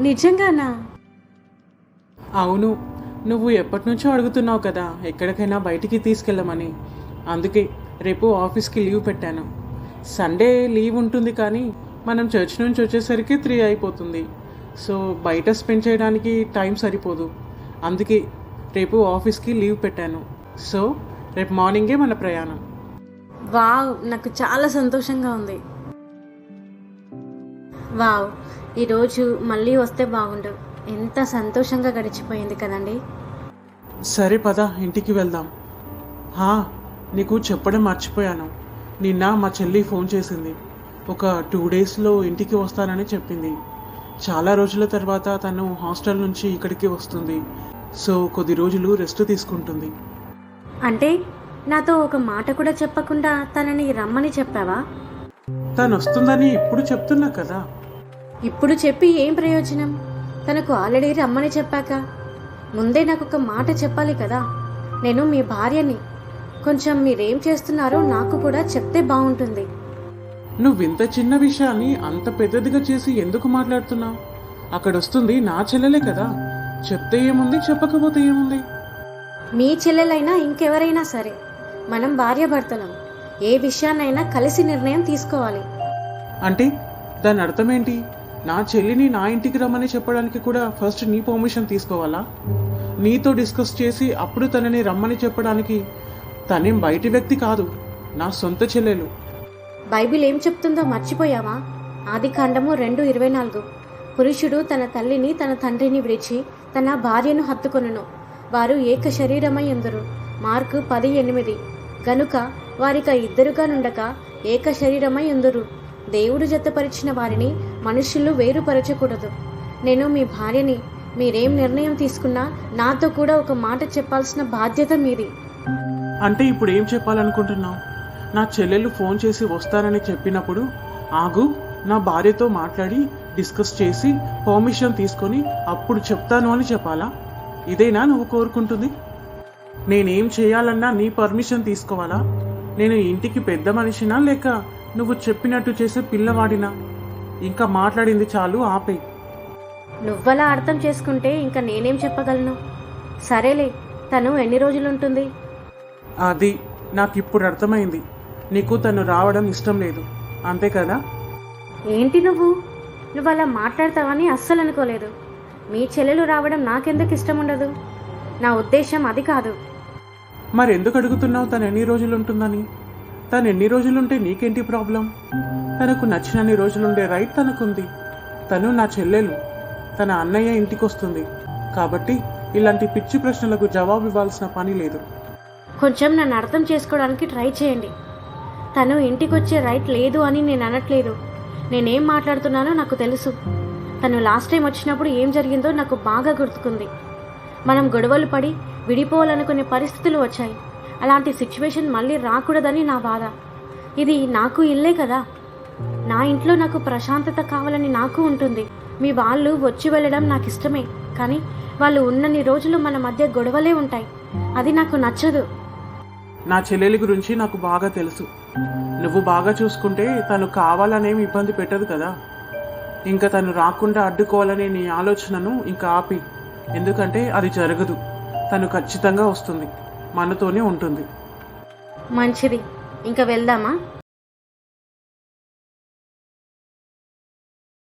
నిజంగానా? అవును నువ్వు ఎప్పటి నుంచో అడుగుతున్నావు కదా ఎక్కడికైనా బయటికి తీసుకెళ్ళమని. అందుకే రేపు ఆఫీస్కి లీవ్ పెట్టాను. సండే లీవ్ ఉంటుంది కానీ మనం చర్చ్ నుంచి వచ్చేసరికి త్రీ అయిపోతుంది. సో బయట స్పెండ్ చేయడానికి టైం సరిపోదు. అందుకే రేపు ఆఫీస్కి లీవ్ పెట్టాను. సో రేపు మార్నింగే మన ప్రయాణం. వావ్ నాకు చాలా సంతోషంగా ఉంది. వావ్ ఈరోజు మళ్ళీ వస్తే బాగుండు. ఎంత సంతోషంగా గడిచిపోయింది కదండి. సరే పద ఇంటికి వెళ్దాం. హా నీకు చెప్పడం మర్చిపోయాను. నిన్న మా చెల్లి ఫోన్ చేసింది. ఒక టూ డేస్లో ఇంటికి వస్తానని చెప్పింది. చాలా రోజుల తర్వాత తను హాస్టల్ నుంచి ఇక్కడికి వస్తుంది. సో కొద్ది రోజులు రెస్ట్ తీసుకుంటుంది. అంటే నాతో ఒక మాట కూడా చెప్పకుండా తనని రమ్మని చెప్పావా? తను వస్తుందని ఇప్పుడు చెప్తున్నా కదా. ఇప్పుడు చెప్పి ఏం ప్రయోజనం? తనకు ఆల్రెడీ రమ్మని చెప్పాక. ముందే నాకు ఒక మాట చెప్పాలి కదా. నేను మీ భార్యని. కొంచెం మీరేం చేస్తున్నారో నాకు కూడా చెప్తే బాగుంటుంది. నువ్వు ఇంత చిన్న విషయాన్ని అంత పెద్దదిగా చేసి ఎందుకు మాట్లాడుతున్నావు? అక్కడ వస్తుంది నా చెల్లెలే కదా. చెప్తే ఏముంది చెప్పకపోతే ఏముంది? మీ చెల్లెలైనా ఇంకెవరైనా సరే మనం భార్యాభర్తలం. ఏ విషయాన్నైనా కలిసి నిర్ణయం తీసుకోవాలి. అంటే దాని అర్థం ఏంటి నా చెల్లిని నా ఇంటికి రమ్మని చెప్పడానికి కూడా ఫస్ట్ నీ పర్మిషన్ తీసుకోవాలా? నీతో డిస్కస్ చేసి అప్పుడు తనని రమ్మని చెప్పడానికి తనేం బయటి వ్యక్తి కాదు నా సొంత చెల్లెలు. బైబిల్ ఏం చెప్తుందో మర్చిపోయావా? ఆది కాండము రెండు ఇరవై నాలుగు. పురుషుడు తన తల్లిని తన తండ్రిని విడిచి తన భార్యను హత్తుకొనును. వారు ఏక శరీరమై ఎందురు మార్కు పది ఎనిమిది. గనుక వారిక ఇద్దరుగా నుండక ఏక శరీరమై ఎందురు దేవుడు జతపరిచిన వారిని మనుషులు వేరుపరచకూడదు. నేను మీ భార్యని మీరేం నిర్ణయం తీసుకున్నా నాతో కూడా ఒక మాట చెప్పాల్సిన బాధ్యత మీది. అంటే ఇప్పుడు ఏం చెప్పాలనుకుంటున్నావు? నా చెల్లెలు ఫోన్ చేసి వస్తారని చెప్పినప్పుడు ఆగు నా భార్యతో మాట్లాడి డిస్కస్ చేసి పర్మిషన్ తీసుకొని అప్పుడు చెప్తాను అని చెప్పాలా? ఇదేనా నువ్వు కోరుకుంటుంది? నేనేం చేయాలన్నా నీ పర్మిషన్ తీసుకోవాలా? నేను ఇంటికి పెద్ద మనిషినా లేక నువ్వు చెప్పినట్టు చేసే పిల్లవాడినా? ఇంకా మాట్లాడింది చాలు ఆపే. నువ్వలా అర్థం చేసుకుంటే ఇంకా నేనేం చెప్పగలను? సరేలే తను ఎన్ని రోజులు ఉంటుంది అది నాకు ఇప్పుడు అర్థమైంది. నీకు తను రావడం ఇష్టం లేదు. అంతే కదా? ఏంటి నువ్వు? నువ్వు అలా మాట్లాడతావని అస్సలు అనుకోలేదు. మీ చెల్లెలు రావడం నాకెందుకు ఇష్టం ఉండదు నా ఉద్దేశం అది కాదు. మరి ఎందుకు అడుగుతున్నావు తను ఎన్ని రోజులు ఉంటుందని తను ఎన్ని రోజులుంటే నీకేంటి ప్రాబ్లం? తనకు నచ్చినన్ని రోజులుండే రైట్ తనకుంది. తను నా చెల్లెలు. తన అన్నయ్య ఇంటికొస్తుంది. కాబట్టి ఇలాంటి పిచ్చి ప్రశ్నలకు జవాబు ఇవ్వాల్సిన పని లేదు. కొంచెం నన్ను అర్థం చేసుకోవడానికి ట్రై చేయండి. తను ఇంటికి వచ్చే రైట్ లేదు అని నేను అనట్లేదు. నేనేం మాట్లాడుతున్నానో నాకు తెలుసు. తను లాస్ట్ టైం వచ్చినప్పుడు ఏం జరిగిందో నాకు బాగా గుర్తుకుంది. మనం గొడవలు పడి విడిపోవాలనుకునే పరిస్థితులు వచ్చాయి. అలాంటి సిచ్యువేషన్ మళ్ళీ రాకూడదని నా బాధ. ఇది నాకు ఇల్లే కదా. నా ఇంట్లో నాకు ప్రశాంతత కావాలని నాకు ఉంటుంది. మీ వాళ్ళు వచ్చి వెళ్ళడం నాకు ఇష్టమే. కానీ వాళ్ళు ఉన్నన్ని రోజులు మన మధ్య గొడవలే ఉంటాయి. అది నాకు నచ్చదు. నా చెల్లెలి గురించి నాకు బాగా తెలుసు. నువ్వు బాగా చూసుకుంటే తను కావాలనేమి ఇబ్బంది పెట్టదు కదా. ఇంకా తను రాకుండా అడ్డుకోవాలనే నీ ఆలోచనను ఇంకా ఆపి. ఎందుకంటే అది జరగదు. తను ఖచ్చితంగా వస్తుంది. మనతోనే ఉంటుంది. మంచిది. ఇంకా వెళ్దామా?